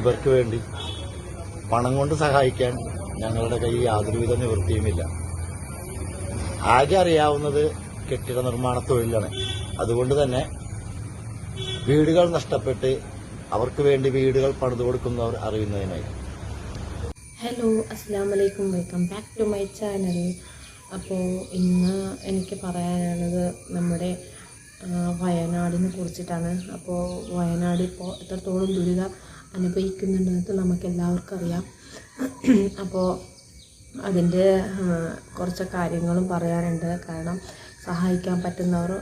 ഇവർക്ക് വേണ്ടി പണം കൊണ്ട് സഹായിക്കാൻ ഞങ്ങളുടെ കയ്യിൽ യാതൊരുവിധ നിവൃത്തിയുമില്ല. ആകെ അറിയാവുന്നത് കെട്ടിട നിർമ്മാണ തൊഴിലാണ്. അതുകൊണ്ട് തന്നെ വീടുകൾ നഷ്ടപ്പെട്ട് അവർക്ക് വേണ്ടി വീടുകൾ പണിതു കൊടുക്കുന്നവർ അറിയുന്നതിനായി. ഹലോ അസ്സാം വലൈക്കും welcome back to my channel അപ്പോൾ ഇന്ന് എനിക്ക് പറയാനുള്ളത് നമ്മുടെ വയനാടിനെ കുറിച്ചിട്ടാണ്. അപ്പോൾ വയനാട് ഇപ്പോൾ എത്രത്തോളം ദുരിതം അനുഭവിക്കുന്നുണ്ടെന്ന് നമുക്ക് എല്ലാവർക്കും അറിയാം. അപ്പോൾ അതിന്റെ കുറച്ച് കാര്യങ്ങളും പറയാനുണ്ട്. കാരണം സഹായിക്കാൻ പറ്റുന്നവർ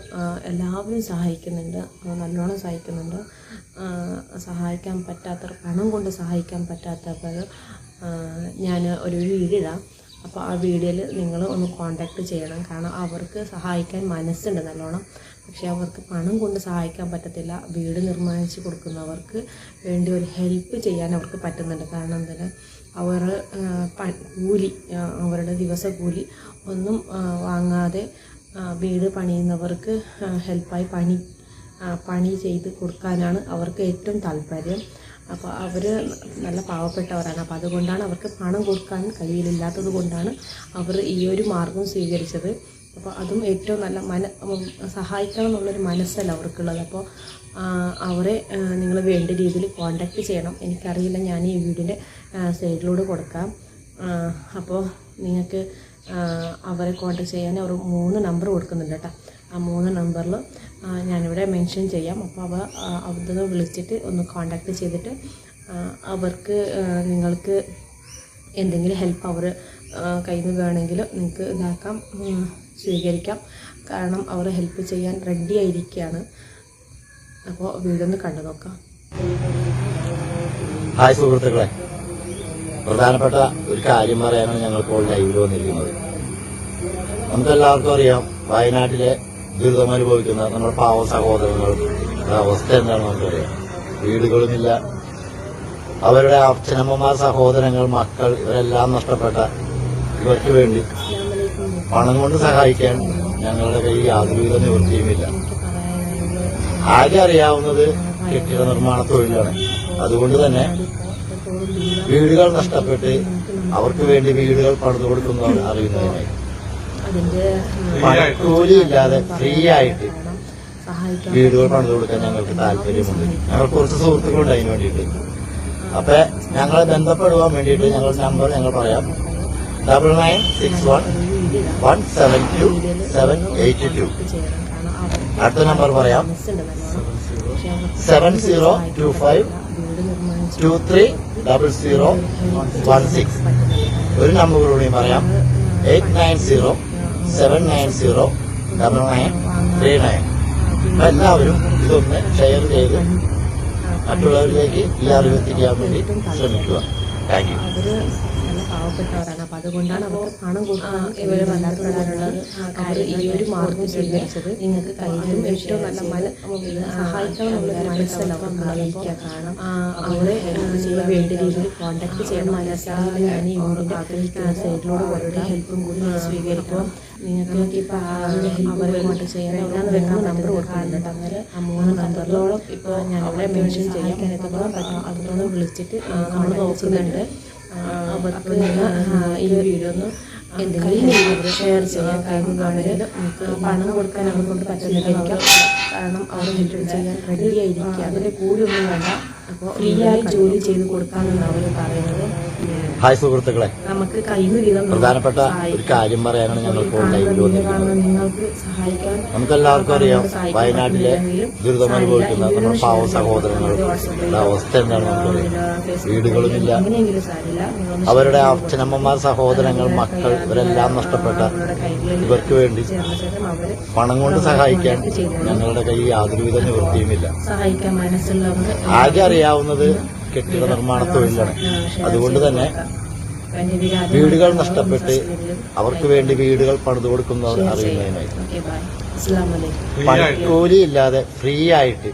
എല്ലാവരും സഹായിക്കുന്നുണ്ട്. നല്ലോണം സഹായിക്കുന്നുണ്ട്. സഹായിക്കാൻ പറ്റാത്തവർ പണം കൊണ്ട് സഹായിക്കാൻ പറ്റാത്തവർ ഞാൻ ഒരു വീടിടാം അപ്പോൾ ആ വീഡിയോയിൽ നിങ്ങൾ ഒന്ന് കോണ്ടാക്ട് ചെയ്യണം. കാരണം അവർക്ക് സഹായിക്കാൻ മനസ്സുണ്ട് നല്ലോണം. പക്ഷേ അവർക്ക് പണം കൊണ്ട് സഹായിക്കാൻ പറ്റത്തില്ല. വീട് നിർമ്മാണിച്ച് കൊടുക്കുന്നവർക്ക് വേണ്ടി ഒരു ഹെൽപ്പ് ചെയ്യാൻ അവർക്ക് പറ്റുന്നുണ്ട്. കാരണം എന്താണ്? അവർ കൂലി അവരുടെ ദിവസ കൂലി ഒന്നും വാങ്ങാതെ വീട് പണിയുന്നവർക്ക് ഹെൽപ്പായി പണി പണി ചെയ്ത് കൊടുക്കാനാണ് അവർക്ക് ഏറ്റവും താല്പര്യം. അപ്പോൾ അവർ നല്ല പാവപ്പെട്ടവരാണ്. അപ്പോൾ അതുകൊണ്ടാണ് അവർക്ക് പണം കൊടുക്കാൻ കഴിയില്ലാത്തത് കൊണ്ടാണ് അവർ ഈ ഒരു മാർഗം സ്വീകരിച്ചത്. അപ്പോൾ അതും ഏറ്റവും നല്ല മന സഹായിക്കണം എന്നുള്ളൊരു മനസ്സല്ല അവർക്കുള്ളത്. അപ്പോൾ അവരെ നിങ്ങൾ വേണ്ട രീതിയിൽ കോണ്ടാക്ട് ചെയ്യണം. എനിക്കറിയില്ല ഞാൻ ഈ വീടിന്റെ സൈഡിലൂടെ കൊടുക്കാം. അപ്പോൾ നിങ്ങൾക്ക് അവരെ കോണ്ടാക്ട് ചെയ്യാൻ അവർ മൂന്ന് നമ്പർ കൊടുക്കുന്നുണ്ട് കേട്ടോ. ആ മൂന്ന് നമ്പറിൽ ഞാനിവിടെ മെൻഷൻ ചെയ്യാം. അപ്പോൾ അവ അവിടുന്ന് വിളിച്ചിട്ട് ഒന്ന് കോണ്ടാക്ട് ചെയ്തിട്ട് അവർക്ക് നിങ്ങൾക്ക് എന്തെങ്കിലും ഹെൽപ്പ് അവർ കയ്യിൽ നിന്ന് വേണമെങ്കിൽ നിങ്ങൾക്ക് ഇതാക്കാം സ്വീകരിക്കാം. കാരണം അവർ ഹെൽപ്പ് ചെയ്യാൻ റെഡി ആയിരിക്കുകയാണ്. അപ്പോൾ വീടൊന്ന് കണ്ടു നോക്കാം. ഹായ് സുഹൃത്തുക്കളെ. പ്രധാനപ്പെട്ട ഒരു കാര്യം പറയാനാണ് ഞങ്ങളിപ്പോൾ ലൈവിൽ വന്നിരിക്കുന്നത്. നമുക്കെല്ലാവർക്കും അറിയാം വയനാട്ടിലെ ദുരിതം അനുഭവിക്കുന്ന നമ്മുടെ പാവ സഹോദരങ്ങൾ അവസ്ഥ എന്താണെന്ന് നമുക്കറിയാം. വീടുകളുമില്ല അവരുടെ അച്ഛനമ്മമാർ സഹോദരങ്ങൾ മക്കൾ ഇവരെല്ലാം നഷ്ടപ്പെട്ട ഇവർക്ക് വേണ്ടി പണം കൊണ്ട് സഹായിക്കാൻ ഞങ്ങളുടെ കയ്യിൽ യാതൊരുവിധ നിവൃത്തിയുമില്ല. ആകെ അറിയാവുന്നത് കെട്ടിട നിർമ്മാണ തൊഴിലാണ്. അതുകൊണ്ട് തന്നെ വീടുകൾ നഷ്ടപ്പെട്ട് അവർക്ക് വേണ്ടി വീടുകൾ പണിതു കൊടുക്കുന്നവർ അറിയുന്നതിനായി. ഇല്ലാതെ ഫ്രീ ആയിട്ട്. സഹായിക്കാൻ വീടുകൾ പണിത് കൊടുക്കാൻ ഞങ്ങൾക്ക് താല്പര്യമുണ്ട്. ഞങ്ങൾ കുറച്ച് സുഹൃത്തുക്കളുണ്ട് അതിന് വേണ്ടിയിട്ട്. അപ്പൊ ഞങ്ങളെ ബന്ധപ്പെടുവാൻ വേണ്ടിയിട്ട് ഞങ്ങളുടെ നമ്പർ ഞങ്ങൾ പറയാം. Double nine six one one seven two seven eight two. അടുത്ത നമ്പർ പറയാം. Seven zero two five two three double zero one six. ഒരു നമ്പർ കൂടി പറയാം. Eight nine zero seven nine zero double nine three nine എല്ലാവരും ഇതൊന്ന് share ചെയ്ത് മറ്റുള്ളവരിലേക്ക് അറിവ് എത്തിക്കാൻ വേണ്ടി ശ്രമിക്കുക. താങ്ക് യു പാവപ്പെട്ടവരാണ്. അപ്പൊ അതുകൊണ്ടാണ് അവർക്ക് പണം കൊടുക്കാൻ ഇവർ ബന്ധപ്പെടാനുള്ളത് അവർ ഈ ഒരു മാർഗം സ്വീകരിച്ചത് നിങ്ങൾക്ക് കയ്യിലും ഏറ്റവും നല്ല മന സഹായിക്കാനുള്ള മനസ്സിലാവും അറിയിക്കുക കാരണം അവരെ ചെയ്യാൻ വേണ്ട രീതിയിൽ കോണ്ടാക്ട് ചെയ്യണം. മനസ്സിലാക്കി ഞാൻ ഈ ആഗ്രഹിക്കുന്ന സൈഡിലൂടെ അവരുടെ ഹെൽപ്പും കൂടി സ്വീകരിക്കും നിങ്ങൾക്ക് ഇപ്പോൾ അവരെ കൊണ്ട് വെക്കാൻ നമ്പർ കൊടുക്കാറുണ്ട് അങ്ങനെ ആ മൂന്ന് നമ്പറിലോളം ഇപ്പോൾ ഞാൻ അവിടെ മെൻഷൻ ചെയ്യാൻ എത്രത്തോളം പറ്റും? അതിനോട് വിളിച്ചിട്ട് നമ്മൾ നോക്കുന്നുണ്ട്. അവർക്ക് ഈ വീഡിയോ ഒന്ന് എന്തെങ്കിലും ഷെയർ ചെയ്യാൻ കാരണം പണം കൊടുക്കാൻ അവരെ കൊണ്ട് പറ്റുന്നില്ല കാരണം അവർ ചെയ്യാൻ റെഡി ആയിരിക്കുക അതിന്റെ കൂലിയൊന്നും വേണ്ട അപ്പോൾ ഫ്രീ ആയി ജോലി ചെയ്ത് കൊടുക്കാമെന്നാണ് അവർ പറയുന്നത്. ഹായ് സുഹൃത്തുക്കളെ. നമുക്ക് വീതം പ്രധാനപ്പെട്ട ഒരു കാര്യം പറയാനാണ് ഞങ്ങൾ നിങ്ങൾക്ക് സഹായിക്കാൻ നമുക്കെല്ലാവർക്കും അറിയാം വയനാട്ടിലെ ദുരിതം അനുഭവിക്കുന്ന നമ്മുടെ പാവ സഹോദരങ്ങളുടെ അവസ്ഥ നമുക്കറിയാം വീടുകളുമില്ല അവരുടെ അച്ഛനമ്മമാർ സഹോദരങ്ങൾ മക്കൾ ഇവരെല്ലാം നഷ്ടപ്പെട്ട ഇവർക്ക് വേണ്ടി പണം കൊണ്ട് സഹായിക്കാൻ ഞങ്ങളുടെ കയ്യിൽ യാതൊരുവിധ നിവൃത്തിയുമില്ല. ആകെ മനസ്സുള്ളവർ ആകെ അറിയാവുന്നത് കെട്ടിട നിർമ്മാണ തൊഴിലാണ്. അതുകൊണ്ട് തന്നെ വീടുകൾ നഷ്ടപ്പെട്ട് അവർക്ക് വേണ്ടി വീടുകൾ പണിതു കൊടുക്കുന്നവർ അറിയുന്നതിനായി. പണിക്കൂലിയില്ലാതെ ഫ്രീ ആയിട്ട്